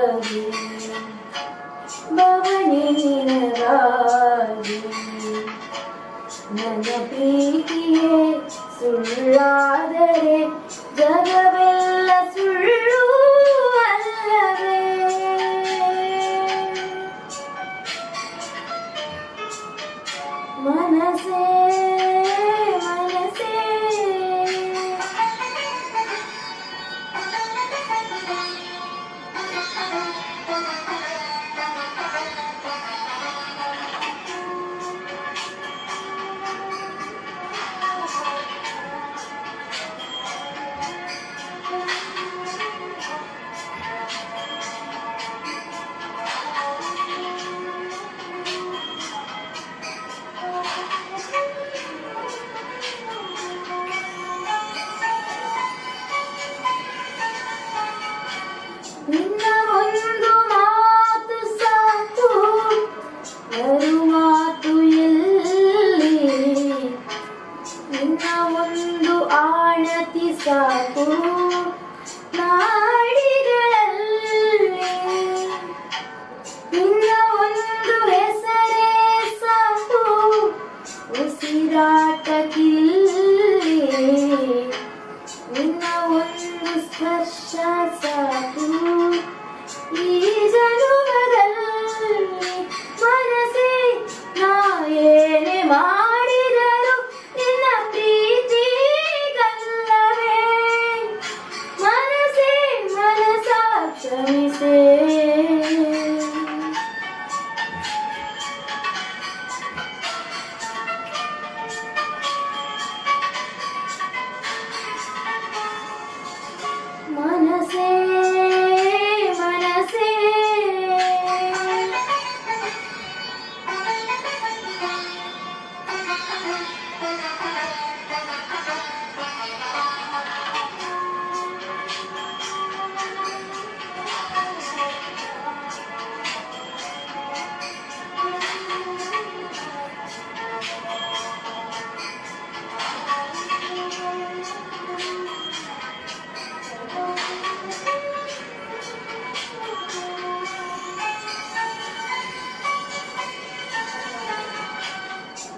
ಬದುಕು ನಿನಗಾಗಿ ಭವನಿ ನಿನಗಾಗಿ ನನ್ನ ಪ್ರೀತಿಯೇ ಸುಳ್ಳಾದರೆ ಜಗವೆಲ್ಲ ಸುಳ್ಳು ಅಲ್ಲವೇ ಮನಸೇ ಮನಸೇ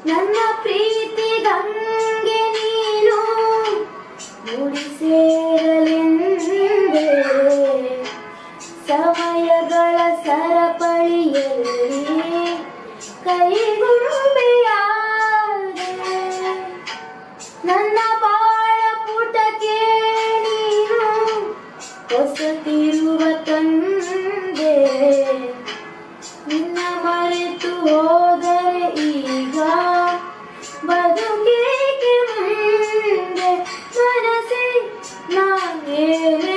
ನನ್ನ ಪ್ರೀತಿ ಗಂಗೆ ನೀನು ಸೇರಲೆಂದೇ. ಸಮಯಗಳ ಸರಪಳಿಯಲ್ಲಿ ಕೈಗುಂಬೆಯಾದೆ ನನ್ನ ಬಾಳ ಪುಟಕ್ಕೆ ನೀನು ಹೊಸತಿರುವ ತಂದೆ. ನಿನ್ನ ಮರೆತು ಹೋದರೆ 那年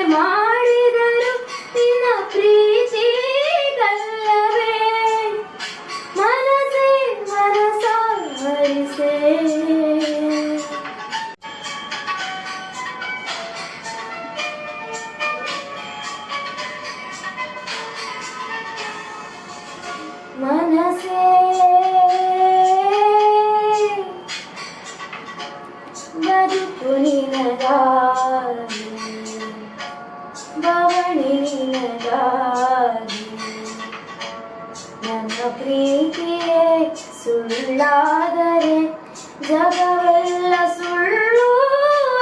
ಪ್ರೀತಿಯೇ ಸುಳ್ಳಾದರೆ ಜಗವೆಲ್ಲ ಸುಳ್ಳು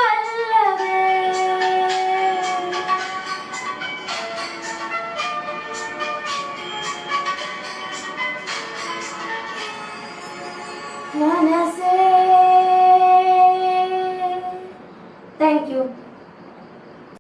ಅಲ್ಲವೇ ನನಸೇ